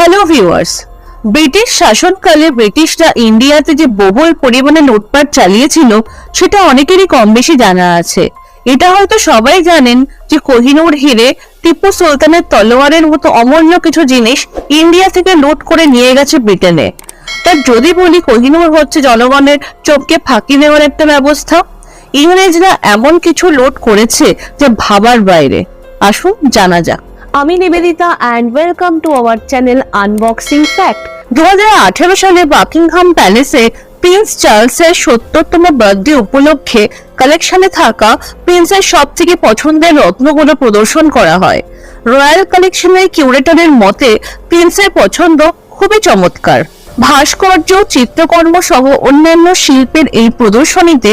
Hello viewers British শাসনকালে ব্রিটিশরা ইন্ডিয়াতে যে বহুল পরিমাণে লুটপাট চালিয়েছিল, সেটা অনেকেরই কম বেশি জানা আছে। এটা হয়তো সবাই জানেন যে কোহিনূর হিরে টিপু সুলতানের তলোয়ারের মতো অমূল্য কিছু জিনিস ইন্ডিয়া থেকে লুট করে নিয়ে গেছে ব্রিটেনে। তার যদি বলি কোহিনূর হচ্ছে জনগণের চোখকে ফাঁকি দেওয়ার একটা ব্যবস্থা? ইংরেজরা এমন কিছু লুট করেছে যে ভাবার বাইরে। আসুন, জানা যাক। আমি Nivedita and welcome to our channel unboxing fact দু সালে বাকিংহাম প্যালেসে প্রিন্স চার্লসের সত্তরতম বার্থডে উপলক্ষে কালেকশনে থাকা প্রিন্সের সব থেকে পছন্দের রত্নগুলো প্রদর্শন করা হয়। রয়্যাল কালেকশনের কিউরেটরের মতে প্রিন্সের পছন্দ খুবই চমৎকার। ভাস্কর্য, চিত্রকর্ম সহ অন্যান্য শিল্পের এই প্রদর্শনীতে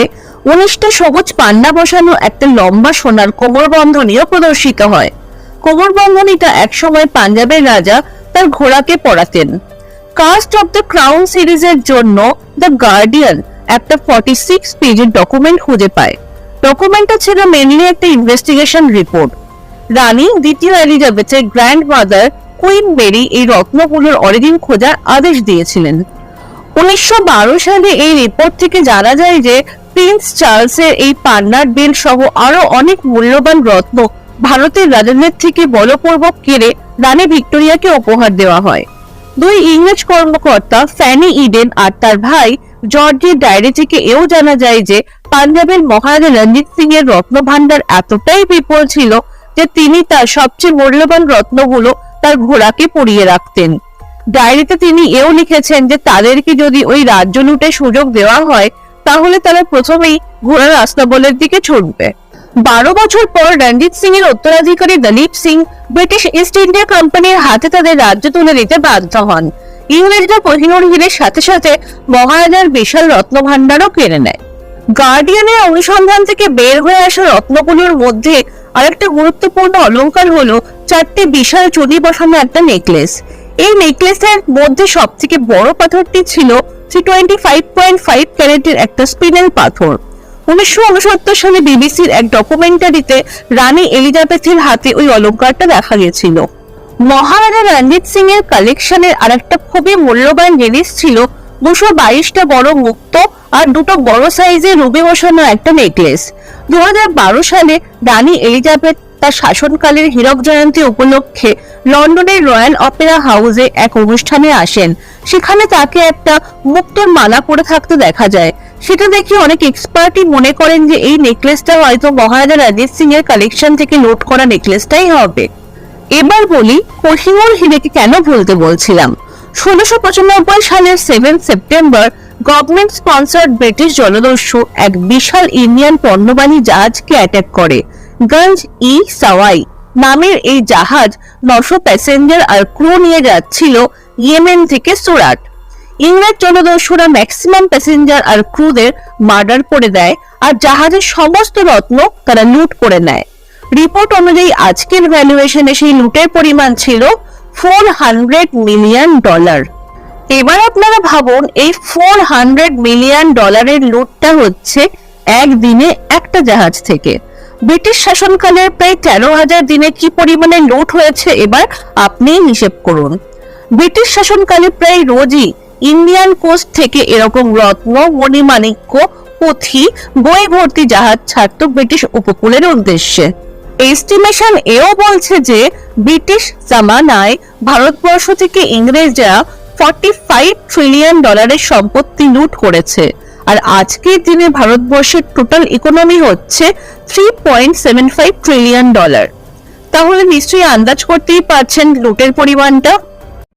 উনিশটা সবুজ পান্না বসানো একটা লম্বা সোনার কোমর বন্ধনীও প্রদর্শিত হয়। কোমর বন্ধনীটা একসময় পাঞ্জাবের রাজা তার ঘোড়াকে পরাতেন। কাস্ট অফ দ্য ক্রাউন সিরিজের জন্য দ্য গার্ডিয়ান একটা ফর্টি সিক্স পেজের ডকুমেন্ট খুঁজে পায়। ডকুমেন্টটা ছিল মেনলি একটা ইনভেস্টিগেশন রিপোর্ট রানী দ্বিতীয় এলিজাবেথের গ্র্যান্ড মাদার কুইন বেরি এই রত্নগুলোর অরিজিন খোঁজার আদেশ দিয়েছিলেন। উনিশশো বারো সালে এই রিপোর্ট থেকে জানা যায় যে প্রিন্স চার্লসের এই পান্নার বিল সহ আরও অনেক মূল্যবান রত্ন ভারতের রাজাদের থেকে বলপূর্বক কেড়ে রানী ভিক্টোরিয়াকে উপহার দেওয়া হয়। দুই ইংরেজ কর্মকর্তা ফ্যানি ইডেন আর তার ভাই জর্জের ডায়েরি থেকে এও জানা যায় যে, পাঞ্জাবের মহারাজা রঞ্জিত সিং এর রত্ন ভান্ডার এতটাই বিপুল ছিল যে, তিনি তার সবচেয়ে মূল্যবান রত্নগুলো তার ঘোড়াকে পরিয়ে রাখতেন। ডায়েরিতে তিনি এও লিখেছেন যে, তাদেরকে যদি ওই রাজ্য লুটে সুযোগ দেওয়া হয়, তাহলে তারা প্রথমেই ঘোড়ার আস্তাবলের দিকে ছুটবে। বারো বছর পর রঞ্জিত সিং এর উত্তরাধিকারী Dalip Singh British East India কোম্পানির হাতে তাদের রাজ্য তুলে দিতে বাধ্য হন। ইংরেজরা কোহিনুর হিরের সাথে সাথে মহারাজার বিশাল রত্নভাণ্ডারও কেড়ে নেয়। গার্ডিয়ানের অনুসন্ধান থেকে বের হয়ে আসা রত্নগুলোর মধ্যে আরেকটা গুরুত্বপূর্ণ অলঙ্কার হলো চারটে বিশাল চুনি বসানো একটা নেকলেস। এই নেকলেসের মধ্যে সব থেকে বড় পাথরটি ছিল three twenty five point five ক্যারেটের একটা স্পিনেল পাথর। উনিশশো উনসত্তর সালে বিবিসির এক ডকুমেন্টারিতে রানী এলিজাবেথের হাতে ওই অলঙ্কারটা দেখা গেছিল মহারাজা রঞ্জিত সিং এর কালেকশনের আরেকটা খুবই মূল্যবান জিনিস ছিল দুশো বাইশটা বড় মুক্ত আর দুটো বড় সাইজের রুবি বসানো একটা নেকলেস দু হাজার বারো সালে রানী এলিজাবেথ তার শাসনকালের হীরক জয়ন্তী উপলক্ষে লন্ডনের রয়্যাল অপেরা হাউসে এক অনুষ্ঠানে আসেন। সেখানে তাকে একটা মুক্তোর মালা পরে থাকতে দেখা যায়। সেটা দেখে অনেক এক্সপার্টই মনে করেন যে এই নেকলেসটা হয়তো মহারাজা রঞ্জিত সিং এর কালেকশন থেকে লোড করা নেকলেসটাই হবে। এবার বলি, কোহিনুর হিরেকে কেন ভুলতে বলছিলাম? ষোলোশো পঁচানব্বই সালের seven September government sponsored British জলদস্যু এক বিশাল ইন্ডিয়ান পণ্যবাহী জাহাজকে অ্যাটাক করে। গঞ্জ ই সাওয়াই নামের এই জাহাজ নশো প্যাসেঞ্জার আর ক্রু নিয়ে যাচ্ছিল ইয়েমেন থেকে সুরাট। ইংরেজ জলদস্যুরা ম্যাক্সিমাম প্যাসেঞ্জার আর ক্রুদের মার্ডার করে দেয় আর জাহাজের সমস্ত রত্ন তারা লুট করে নেয়। রিপোর্ট অনুযায়ী আজকের ভ্যালুয়েশনে সেই লুটের পরিমাণ ছিল ফোর হান্ড্রেড মিলিয়ন ডলার এবার আপনারা ভাবুন, এই ফোর হান্ড্রেড মিলিয়ন ডলারের লুটটা হচ্ছে একদিনে একটা জাহাজ থেকে। ব্রিটিশ শাসনকালের প্রায় তেরো হাজার দিনে কি পরিমাণে লুট হয়েছে এবার আপনিই হিসেব করুন। ব্রিটিশ শাসনকালে প্রায় রোজই ইন্ডিয়ান কোস্ট থেকে এরকম রত্ন, মণিমাণিক্য, পুঁথি, বই ভর্তি জাহাজ ছাড়তো ব্রিটিশ উপকূলের উদ্দেশ্যে। এস্টিমেশন এও বলছে যে ব্রিটিশ জামানায় ভারতবর্ষ থেকে ইংরেজরা ফর্টি ফাইভ ট্রিলিয়ন ডলারের সম্পত্তি লুট করেছে। আর আজকের দিনে ভারতবর্ষের টোটাল ইকোনমি হচ্ছে three point seven five trillion dollar তাহলে নিশ্চয়ই আন্দাজ করতেই পারছেন লুটের পরিমাণটা।